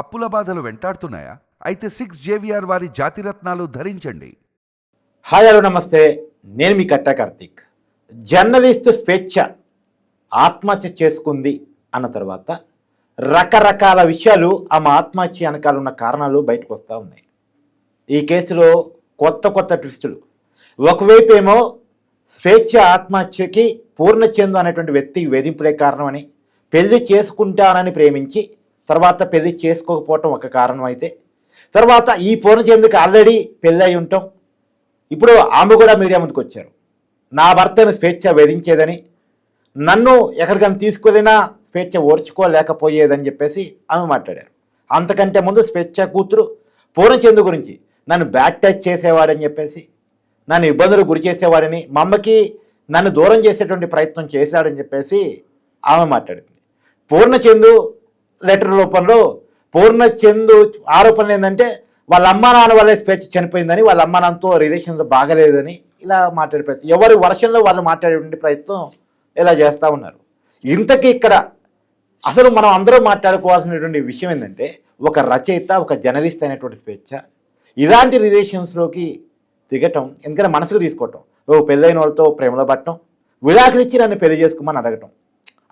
అప్పుల బాధలు వెంటాడుతున్నాయా? అయితే సిక్స్ జేవిఆర్ వారి జాతిరత్నాలు ధరించండి. హాయ్ హలో నమస్తే. నేను మీ కట్ట కార్తీక్. జర్నలిస్ట్ స్వేచ్ఛ ఆత్మహత్య చేసుకుంది అన్న తర్వాత రకరకాల విషయాలు ఆమె ఆత్మహత్య వెనకాల ఉన్న కారణాలు బయటకు వస్తూ ఉన్నాయి. ఈ కేసులో కొత్త కొత్త ట్విస్టులు. ఒకవైపు ఏమో స్వేచ్ఛ ఆత్మహత్యకి పూర్ణచందు అనేటువంటి వ్యక్తి వేధింపులే కారణమని పెళ్ళి చేసుకుంటానని ప్రేమించి తర్వాత పెళ్ళి చేసుకోకపోవటం ఒక కారణం అయితే. తర్వాత ఈ పూర్ణచందుకి ఆల్రెడీ పెళ్ళి అయి ఉంటాం. ఇప్పుడు ఆమె కూడా మీడియా ముందుకు వచ్చారు. నా భర్తను స్వేచ్ఛ వేధించేదని నన్ను ఎక్కడికైనా తీసుకెళ్ళినా స్వేచ్ఛ ఓర్చుకోలేకపోయేదని చెప్పేసి ఆమె మాట్లాడారు. అంతకంటే ముందు స్వేచ్ఛ కూతురు పూర్ణచందు గురించి నన్ను బ్యాక్ టచ్ చేసేవాడని చెప్పేసి నన్ను ఇబ్బందులు గురి చేసేవాడని మా అమ్మకి నన్ను దూరం చేసేటువంటి ప్రయత్నం చేశాడని చెప్పేసి ఆమె మాట్లాడింది. పూర్ణచందు లెటర్ రూపంలో పూర్ణచందు ఆరోపణలు ఏంటంటే వాళ్ళ అమ్మ నాన్న వల్లే స్పెచ్ చనిపోయిందని వాళ్ళ అమ్మ నాన్నతో రిలేషన్స్ బాగలేదని ఇలా మాట్లాడే ప్రయత్నం. ఎవరి వర్షంలో వాళ్ళు మాట్లాడేటువంటి ప్రయత్నం ఇలా చేస్తూ ఉన్నారు. ఇంతకీ ఇక్కడ అసలు మనం అందరూ మాట్లాడుకోవాల్సినటువంటి విషయం ఏంటంటే ఒక రచయిత ఒక జర్నలిస్ట్ అయినటువంటి స్వేచ్ఛ ఇలాంటి రిలేషన్స్లోకి దిగటం ఎందుకంటే మనసుకు తీసుకోవటం. ఓ పెళ్ళైన వాళ్ళతో ప్రేమలో పట్టడం విడాకులు ఇచ్చి నన్ను పెళ్ళి చేసుకోమని అడగటం.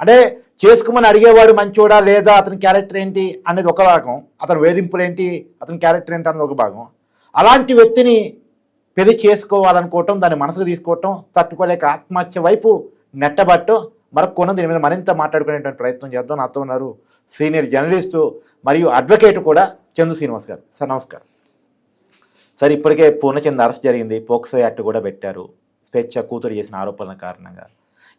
అంటే చేసుకోమని అడిగేవాడు మంచోడా లేదా అతని క్యారెక్టర్ ఏంటి అనేది ఒక భాగం అతని వేధింపులు ఏంటి అతని క్యారెక్టర్ ఏంటి అనేది ఒక భాగం. అలాంటి వ్యక్తిని పెళ్ళి చేసుకోవాలనుకోవటం దాన్ని మనసుకు తీసుకోవటం తట్టుకోలేక ఆత్మహత్య వైపు నెట్టబట్టం మరొక కోణం దీని మీద మరింత మాట్లాడుకునేటువంటి ప్రయత్నం చేద్దాం. నాతో ఉన్నారు సీనియర్ జర్నలిస్టు మరియు అడ్వకేట్ కూడా చందు శ్రీనివాస్ గారు. సార్ నమస్కారం. సార్ ఇప్పటికే పూర్ణచంద్ అరెస్ట్ జరిగింది. పోక్సో యాక్ట్ కూడా పెట్టారు. స్వేచ్ఛ కూతురు చేసిన ఆరోపణల కారణంగా.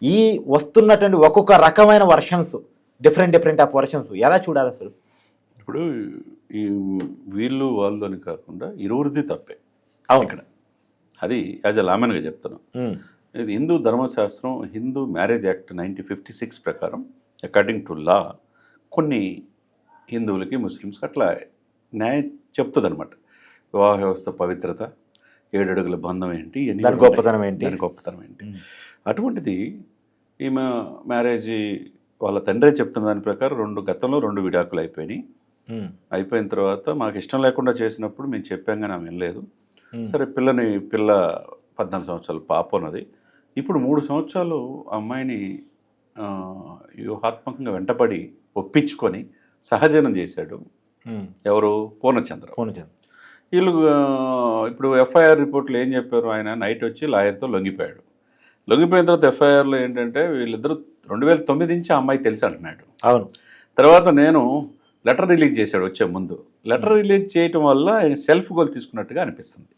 ఈ వస్తున్నటువంటి ఒక్కొక్క రకమైన versions different different of versions ఎలా చూడాలి అసలు? ఇప్పుడు ఈ వీళ్ళు వాళ్ళు అని కాకుండా ఇరువురిది తప్పే. అవును. ఇక్కడ. అది యాజ్ అ లామెన్గా చెప్తున్నాను ఉమ్, ఇది హిందూ ధర్మశాస్త్రం Hindu marriage act nineteen fifty six ప్రకారం అకార్డింగ్ టు లా కొన్ని హిందువులకి ముస్లిమ్స్కి అట్లా న్యాయం చెప్తుంది అనమాట వివాహ వ్యవస్థ పవిత్రత ఏడడుగుల బంధం ఏంటి. గొప్పతనం ఏంటి? గొప్పతనం ఏంటి? అటువంటిది ఈమె మ్యారేజ్ వాళ్ళ తండ్రి చెప్తున్న దాని ప్రకారం రెండు గతంలో రెండు విడాకులు అయిపోయినాయి. అయిపోయిన తర్వాత మాకు ఇష్టం లేకుండా చేసినప్పుడు మేము చెప్పాం కానీ ఆమె ఉమ్. సరే పిల్లని పిల్ల పద్నాలుగు సంవత్సరాలు పాప ఉన్నది. ఇప్పుడు మూడు సంవత్సరాలు అమ్మాయిని వ్యూహాత్మకంగా వెంటపడి ఒప్పించుకొని సహజనం చేశాడు. ఎవరు? పూర్ణచంద్ర. పూర్ణచంద్ వీళ్ళు ఇప్పుడు ఎఫ్ఐఆర్ రిపోర్ట్లో ఏం చెప్పారు ఆయన? నైట్ వచ్చి లాయర్తో లొంగిపోయాడు. లొంగిపోయిన తర్వాత ఎఫ్ఐఆర్లో ఏంటంటే వీళ్ళిద్దరూ రెండు వేల తొమ్మిది నుంచి ఆ అమ్మాయి తెలుసు అంటున్నాడు. అవును. తర్వాత నేను లెటర్ రిలీజ్ చేశాడు వచ్చే ముందు. లెటర్ రిలీజ్ చేయటం వల్ల ఆయన సెల్ఫ్ గోల్ తీసుకున్నట్టుగా అనిపిస్తుంది.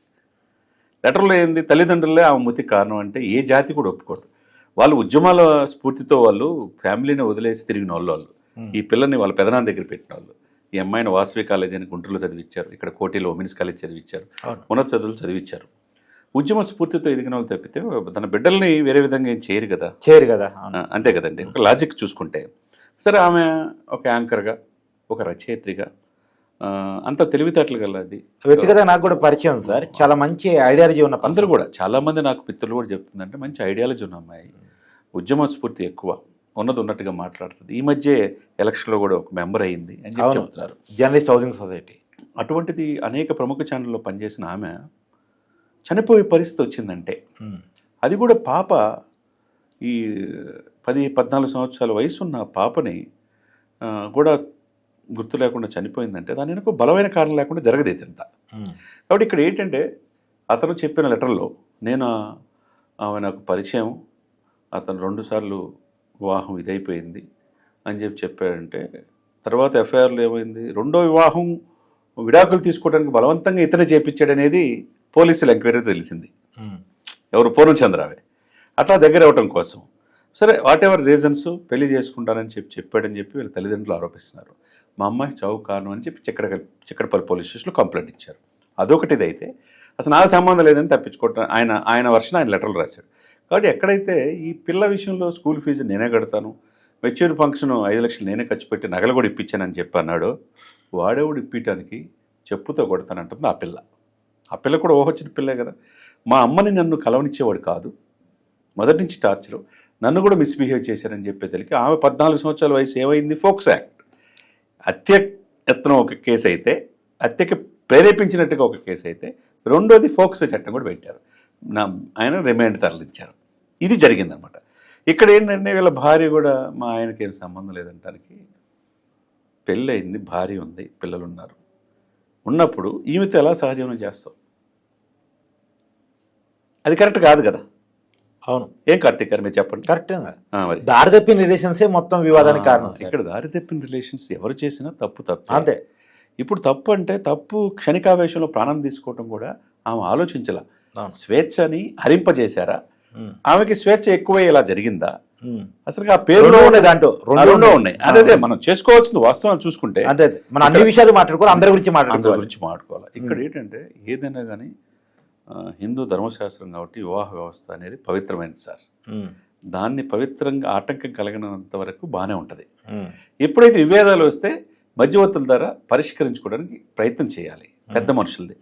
లెటర్లో ఏంది? తల్లిదండ్రులే ఆమె మృతికి కారణం అంటే ఏ జాతి కూడా ఒప్పుకోదు వాళ్ళు ఉద్యమాల స్ఫూర్తితో వాళ్ళు ఫ్యామిలీని వదిలేసి తిరిగిన వాళ్ళు వాళ్ళు. ఈ పిల్లని వాళ్ళ పెదనాన్న దగ్గర పెట్టిన వాళ్ళు. ఈ అమ్మాయిని వాసవి కాలేజ్ అని గుంటూరులో చదివించారు ఇక్కడ కోటిలో ఉమెన్స్ కాలేజ్ చదివించారు. ఉన్నత చదువులు చదివించారు ఉద్యమ స్ఫూర్తితో ఎదిగిన వాళ్ళు తప్పితే తన బిడ్డల్ని వేరే విధంగా ఏం చేయరు కదా. చేరు కదా అంతే కదండి. ఒక లాజిక్ చూసుకుంటే. సరే ఆమె ఒక యాంకర్గా ఒక రచయిత్రిగా అంత తెలివితేటలు గలది వ్యక్తిగతంగా నాకు కూడా పరిచయం సార్. చాలా మంచి ఐడియాలజీ ఉన్న. అందరూ కూడా చాలా మంది నాకు మిత్రులు కూడా చెప్తుందంటే మంచి ఐడియాలజీ ఉన్న అమ్మాయి. ఉద్యమ స్ఫూర్తి ఎక్కువ ఉన్నది ఉన్నట్టుగా మాట్లాడుతుంది. ఈ మధ్య ఎలక్షన్లో కూడా ఒక మెంబర్ అయ్యింది అని. చెప్తున్నారు. జర్నలిస్ట్ హౌసింగ్ సొసైటీ అటువంటిది అనేక ప్రముఖ ఛానల్లో పనిచేసిన ఆమె చనిపోయే పరిస్థితి వచ్చిందంటే అది కూడా పాప ఈ పది పద్నాలుగు సంవత్సరాల వయసు ఉన్న పాపని కూడా గుర్తు లేకుండా చనిపోయిందంటే దాని వెనుక బలమైన కారణం లేకుండా జరగదు ఇదంతా ఉమ్, కాబట్టి ఇక్కడ ఏంటంటే అతను చెప్పిన లెటర్లో నేను ఆమె నాకు పరిచయం అతను రెండుసార్లు వివాహం ఇదైపోయింది అని చెప్పి చెప్పాడంటే తర్వాత ఎఫ్ఐఆర్లో ఏమైంది? రెండో వివాహం విడాకులు తీసుకోవడానికి బలవంతంగా ఇతనే చేపించాడనేది పోలీసుల ఎంక్వైరీ తెలిసింది. ఎవరు? పూర్ణచంద్రావే అట్లా దగ్గర అవ్వటం కోసం. సరే వాట్ ఎవర్ రీజన్స్ పెళ్ళి చేసుకుంటానని చెప్పి చెప్పాడని చెప్పి వీళ్ళ తల్లిదండ్రులు ఆరోపిస్తున్నారు. మా అమ్మాయి చావు కారణం అని చెప్పి చిక్కడ చిక్కడపల్లి పోలీస్ స్టేషన్లో కంప్లైంట్ ఇచ్చారు. అదొకటి ఇదైతే అసలు నాకు సంబంధం లేదని తప్పించుకోవటం ఆయన ఆయన వర్షన్ ఆయన లెటర్లు రాశాడు. కాబట్టి ఎక్కడైతే ఈ పిల్ల విషయంలో స్కూల్ ఫీజు నేనే కడతాను మెచ్యూర్ ఫంక్షన్ ఐదు లక్షలు నేనే ఖర్చు పెట్టి నగలు కూడా ఇప్పించానని చెప్పి అన్నాడు వాడేవాడు ఇప్పించడానికి చెప్పుతో కొడతానంటుంది ఆ పిల్ల. ఆ పిల్ల కూడా ఊహొచ్చిన పిల్లే కదా. మా అమ్మని నన్ను కలవనిచ్చేవాడు కాదు. మొదటి నుంచి టార్చరు. నన్ను కూడా మిస్బిహేవ్ చేశారని చెప్పే ఆమె పద్నాలుగు సంవత్సరాల వయసు ఏమైంది? POCSO act. హత్య ఎత్తనం ఒక కేసు అయితే హత్యకి ప్రేరేపించినట్టుగా ఒక కేసు అయితే రెండోది ఫోక్స్ చట్టం కూడా పెట్టారు. నా ఆయన రిమైండ్ తరలించారు. ఇది జరిగిందనమాట. ఇక్కడ ఏంటంటే వీళ్ళ భార్య కూడా మా ఆయనకి ఏం సంబంధం లేదంటానికి పెళ్ళయింది భార్య ఉంది పిల్లలు ఉన్నారు ఉన్నప్పుడు ఈమెతో ఎలా సహజీవనం చేస్తావు? అది కరెక్ట్ కాదు కదా. అవును. ఏం కార్తీక్ గారు మీరు చెప్పండి. కరెక్ట్ మరి. దారి తప్పిన రిలేషన్సే మొత్తం వివాదానికి కారణం. ఇక్కడ దారి తప్పిన రిలేషన్స్ ఎవరు చేసినా తప్పు తప్పు. అంతే. ఇప్పుడు తప్పు అంటే తప్పు క్షణికావేశంలో ప్రాణం తీసుకోవటం కూడా ఆమె ఆలోచించాల. స్వేచ్ఛని హరింపజేశారా? ఆమెకి స్వేచ్ఛ ఎక్కువ ఇలా జరిగిందా. అసలు ఆ పేరులో ఉన్నాయి దాంట్లో. రెండో ఉన్నాయి. అదే మనం చేసుకోవాల్సింది వాస్తవం చూసుకుంటే అంతే మన అన్ని విషయాలు మాట్లాడుకోవాలి అందరి గురించి మాట్లాడుకోవాలి. గురించి మాట్లాడుకోవాలి. ఇక్కడ ఏంటంటే ఏదైనా కానీ హిందూ ధర్మశాస్త్రం కాబట్టి వివాహ వ్యవస్థ అనేది పవిత్రమైనది సార్. దాన్ని పవిత్రంగా ఆటంకం కలిగినంత వరకు బాగానే ఉంటుంది. ఎప్పుడైతే విభేదాలు వస్తే మధ్యవర్తుల ద్వారా పరిష్కరించుకోవడానికి ప్రయత్నం చేయాలి పెద్ద మనుషులది.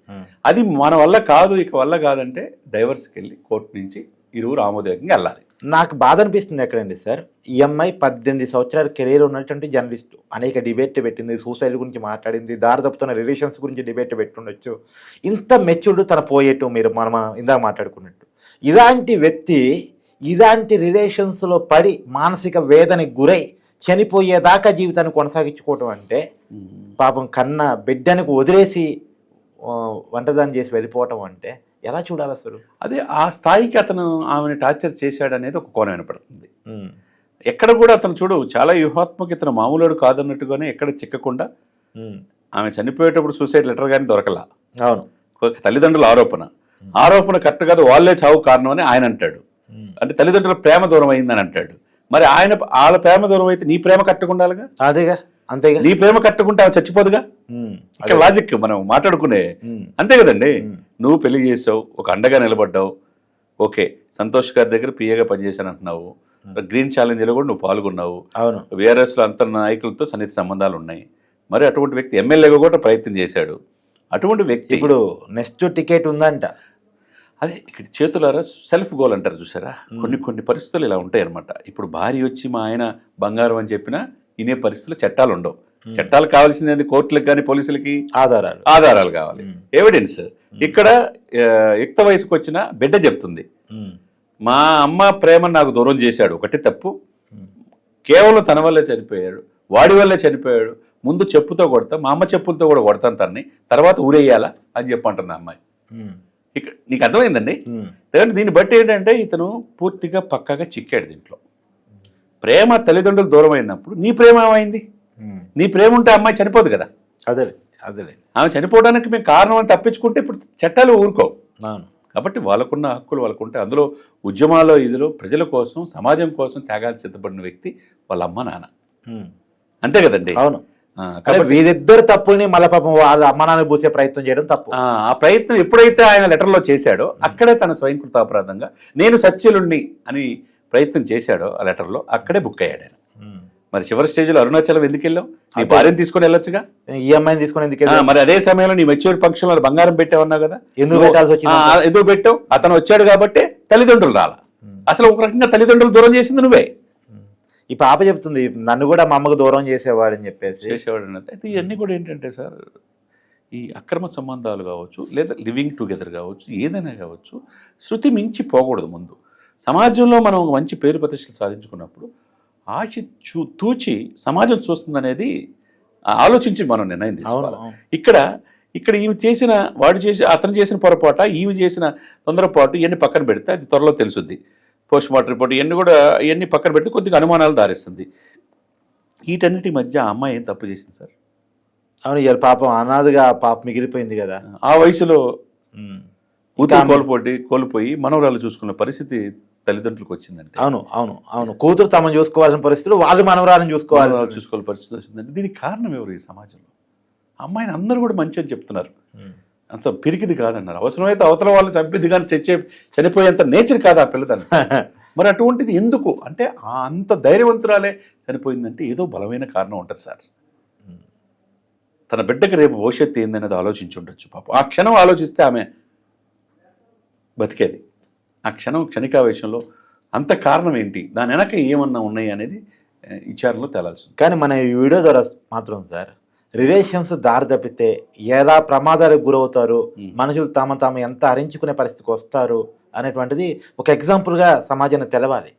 అది మన వల్ల కాదు ఇక వల్ల కాదంటే డైవర్స్కి వెళ్ళి కోర్టు నుంచి ఇరువురు ఆమోదయోగంగా వెళ్ళాలి. నాకు బాధ అనిపిస్తుంది ఎక్కడండి సార్? ఈ అమ్మాయి పద్దెనిమిది సంవత్సరాల కెరీర్ ఉన్నటువంటి జర్నలిస్ట్. అనేక డిబేట్ పెట్టింది సూసైడ్ గురించి మాట్లాడింది దారి తప్పుతున్న రిలేషన్స్ గురించి డిబేట్ పెట్టుండొచ్చు. ఇంత మెచ్యూర్డ్ తన పోయేట్టు మీరు మనం ఇందాక మాట్లాడుకున్నట్టు. ఇలాంటి వ్యక్తి ఇలాంటి రిలేషన్స్లో పడి మానసిక వేదనకి గురై చనిపోయేదాకా జీవితాన్ని కొనసాగించుకోవటం అంటే పాపం కన్న బిడ్డనికి వదిలేసి వంటదాన్ని చేసి వెళ్ళిపోవటం అంటే ఎలా చూడాలి అసలు? అదే ఆ స్థాయికి అతను ఆమెను టార్చర్ చేశాడు అనేది ఒక కోణం వినపడుతుంది ఎక్కడ కూడా అతను చూడు చాలా వ్యూహాత్మక ఇతను మామూలుడు కాదన్నట్టుగానే ఎక్కడ చిక్కకుండా ఆమె చనిపోయేటప్పుడు సూసైడ్ లెటర్ కానీ దొరకలా. అవును. తల్లిదండ్రుల ఆరోపణ. ఆరోపణ కరెక్ట్ కాదు వాళ్ళే చావు కారణం అని ఆయన అంటాడు. అంటే తల్లిదండ్రుల ప్రేమ దూరం అయిందని అంటాడు. మరి ఆయన వాళ్ళ ప్రేమ దూరం అయితే నీ ప్రేమ కట్టుకుండాలిగా అదేగా. అంతేగా? నీ ప్రేమ కట్టుకుంటే ఆమె చచ్చిపోదుగా? ఇక్కడ లాజిక్ మనం మాట్లాడుకునే అంతే కదండి. నువ్వు పెళ్ళి చేసావు ఒక అండగా నిలబడ్డావు. ఓకే సంతోష్ గారి దగ్గర పిఏగా పనిచేశాను అంటున్నావు. గ్రీన్ ఛాలెంజ్లో కూడా నువ్వు పాల్గొన్నావు. అవును. బీఆర్ఎస్లో అంతర్ నాయకులతో సన్నిహిత సంబంధాలు ఉన్నాయి. మరి అటువంటి వ్యక్తి ఎమ్మెల్యేగా కూడా ప్రయత్నం చేశాడు. అటువంటి వ్యక్తి ఇప్పుడు నెక్స్ట్ టికెట్ ఉందంట. అదే ఇక్కడ చేతులారా సెల్ఫ్ గోల్ అంటారు చూసారా? కొన్ని కొన్ని పరిస్థితులు ఇలా ఉంటాయి అనమాట ఇప్పుడు భార్య వచ్చి మా ఆయన బంగారం అని చెప్పినా ఇనే పరిస్థితులు చట్టాలు ఉండవు. చట్టాలు కావాల్సింది కోర్టులకు కానీ పోలీసులకి? ఆధారాలు. ఆధారాలు కావాలి. ఎవిడెన్స్ ఇక్కడ యుక్త వయసుకు వచ్చిన బిడ్డ చెప్తుంది. మా అమ్మ ప్రేమను నాకు దూరం చేశాడు. ఒకటి తప్పు. కేవలం తన వల్లే చనిపోయాడు. వాడి వల్లే చనిపోయాడు. ముందు చెప్పుతో కొడతా. మా అమ్మ చెప్పులతో కూడా కొడతాను తన్ని. తర్వాత ఊరేయాలా అని చెప్పంటుంది అమ్మాయి. ఇక్కడ నీకు అర్థమైందండి? ఎందుకంటే దీన్ని బట్టి ఏంటంటే ఇతను పూర్తిగా పక్కగా చిక్కాడు దీంట్లో. ప్రేమ తల్లిదండ్రులు దూరం అయినప్పుడు నీ ప్రేమ ఏమైంది. నీ ప్రేమ ఉంటే అమ్మాయి చనిపోదు కదా? అదేలే అదేలే ఆమె చనిపోవడానికి మేము కారణం అని తప్పించుకుంటే ఇప్పుడు చట్టాలు ఊరుకోవు. అవును. కాబట్టి వాళ్ళకున్న హక్కులు వాళ్ళకుంటే అందులో ఉద్యమాల్లో ఇదిలో ప్రజల కోసం సమాజం కోసం త్యాగాలు సిద్ధపడిన వ్యక్తి వాళ్ళ అమ్మ నాన్న. అంతే కదండి? అవును. వీరిద్దరు తప్పుల్ని మళ్ళీ పాపం వాళ్ళ అమ్మ నాన్న పూసే ప్రయత్నం చేయడం తప్పు. ఆ ఆ ప్రయత్నం ఎప్పుడైతే ఆయన లెటర్లో చేశాడో అక్కడే తన స్వయంకృతాపరాధంగా నేను సత్యులుణ్ణి అని ప్రయత్నం చేశాడో ఆ లెటర్లో అక్కడే బుక్ అయ్యాడు ఆయన. మరి చివరి స్టేజ్లో అరుణాచలం ఎందుకు వెళ్ళావు నీ భార్యను తీసుకొని వెళ్ళొచ్చుగా? ఈ అమ్మాయిని తీసుకుని ఎందుకు? మరి అదే సమయంలో నీ మెచ్యూర్ ఫంక్షన్లో బంగారం పెట్టావన్నావు కదా? ఎందుకు పెట్టాల్సి వచ్చింది? ఎందుకు పెట్టావు? అతను వచ్చాడు కాబట్టి తల్లిదండ్రులు రాల. అసలు ఒక రకంగా తల్లిదండ్రులు దూరం చేసింది నువ్వే. ఈ పాప చెప్తుంది నన్ను కూడా మా అమ్మకు దూరం చేసేవాడని చెప్పేసి. చేసేవాడు. అయితే ఇవన్నీ కూడా ఏంటంటే సార్ ఈ అక్రమ సంబంధాలు కావచ్చు లేదా లివింగ్ టుగెదర్ కావచ్చు ఏదైనా కావచ్చు శృతి మించి పోకూడదు ముందు. సమాజంలో మనం మంచి పేరు ప్రతిష్టలు సాధించుకున్నప్పుడు ఆశ చూ తూచి సమాజం చూస్తుందనేది ఆలోచించి మనం నిర్ణయం తీసుకోవాలి. ఇక్కడ ఇక్కడ ఈమె చేసిన వాడు చేసి అతను చేసిన పొరపాట ఈమె చేసిన తొందరపాటు ఇవన్నీ పక్కన పెడితే అది త్వరలో తెలుసుద్ది. పోస్ట్ మార్టం రిపోర్ట్ ఇవన్నీ కూడా ఇవన్నీ పక్కన పెడితే కొద్దిగా అనుమానాలు దారిస్తుంది. వీటన్నిటి మధ్య ఆ అమ్మాయి ఏం తప్పు చేసింది సార్? అవును ఇవాళ పాపం అనాథగా పాప మిగిలిపోయింది కదా. ఆ వయసులో ఆమె- కోల్పోయి కోల్పోయి మనవరాలు చూసుకున్న పరిస్థితి తల్లిదండ్రులకు వచ్చిందంటే అవును అవును అవును. కూతురు తమను చూసుకోవాల్సిన పరిస్థితులు వాళ్ళు మనవరాలను చూసుకోవాలి. చూసుకోవాలి పరిస్థితి వచ్చిందంటే దీనికి కారణం ఎవరు ఈ సమాజంలో? అమ్మాయిని అందరూ కూడా మంచి అని చెప్తున్నారు. అంత పిరికిది కాదన్నారు. అవసరమైతే అవతల వాళ్ళు చంపిది కానీ చచ్చే చనిపోయేంత నేచర్ కాదు ఆ పిల్లదాన్ని మరి అటువంటిది ఎందుకు? అంటే ఆ అంత ధైర్యవంతురాలే చనిపోయిందంటే ఏదో బలమైన కారణం ఉంటుంది సార్. తన బిడ్డకి రేపు భవిష్యత్తు ఏందనేది ఆలోచించి ఉండొచ్చు పాపం. ఆ క్షణం ఆలోచిస్తే ఆమె బతికేది. ఆ క్షణం క్షణికావేశంలో అంత కారణం ఏంటి? దాని వెనక ఏమన్నా ఉన్నాయి అనేది విచారణలో తేలాల్సింది. కానీ మన ఈ వీడియో ద్వారా మాత్రం సార్ రిలేషన్స్ దారి తప్పితే ఎలా ప్రమాదాలకు గురవుతారు. మనుషులు తమ తాము ఎంత హరించుకునే పరిస్థితికి వస్తారు అనేటువంటిది ఒక ఎగ్జాంపుల్గా సమాజానికి తెలవాలి.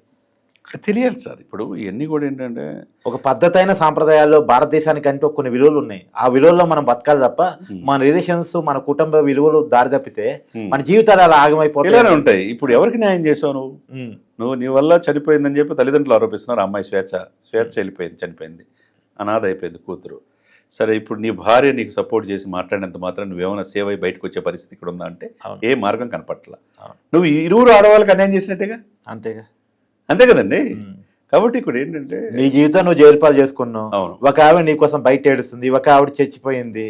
తెలియాలి సార్. ఇప్పుడు ఇవన్నీ కూడా ఏంటంటే ఒక పద్ధతైన సాంప్రదాయాల్లో భారతదేశానికి అంటే కొన్ని విలువలు ఉన్నాయి. ఆ విలువల్లో మనం బతకాలి తప్ప. మన రిలేషన్స్ మన కుటుంబ విలువలు దారి తప్పితే. మన జీవితాలు అలా ఆగమైపోతాయి. ఉంటాయి. ఇప్పుడు ఎవరికి న్యాయం చేసావు నువ్వు? నువ్వు నీ వల్ల చనిపోయిందని చెప్పి తల్లిదండ్రులు ఆరోపిస్తున్నారు. అమ్మాయి స్వేచ్ఛ స్వేచ్ఛ వెళ్ళిపోయింది చనిపోయింది. అనాథ అయిపోయింది కూతురు. సరే ఇప్పుడు నీ భార్య నీకు సపోర్ట్ చేసి మాట్లాడినంత మాత్రం నువ్వేమైనా సేవ్ అయి బయటకు వచ్చే పరిస్థితి ఇక్కడ ఉందా అంటే. ఏ మార్గం కనపట్ల. నువ్వు ఇరువురు ఆడవాళ్ళకి అన్యాయం చేసినట్టేగా? అంతేగా. అంతే కదండి. కాబట్టి ఇక్కడ ఏంటంటే నీ జీవితం నువ్వు జైలు పాలు చేసుకున్నావు. అవును. ఒక ఆవిడ నీ కోసం బయట ఏడుస్తుంది ఒక ఆవిడ చచ్చిపోయింది.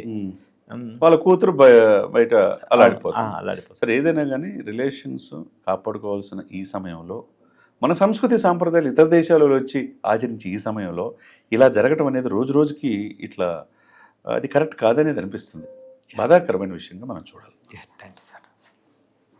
వాళ్ళ కూతురు బయ- బయట ఆ, అలాడిపోతుంది అలాడిపోతుంది సరే ఏదైనా కానీ రిలేషన్స్ కాపాడుకోవాల్సిన ఈ సమయంలో మన సంస్కృతి సాంప్రదాయాలు ఇతర దేశాలలో వచ్చి ఆచరించి ఈ సమయంలో ఇలా జరగటం అనేది రోజు రోజుకి ఇట్లా అది కరెక్ట్ కాదనేది అనిపిస్తుంది. బాధాకరమైన విషయంగా మనం చూడాలి. Thank you sir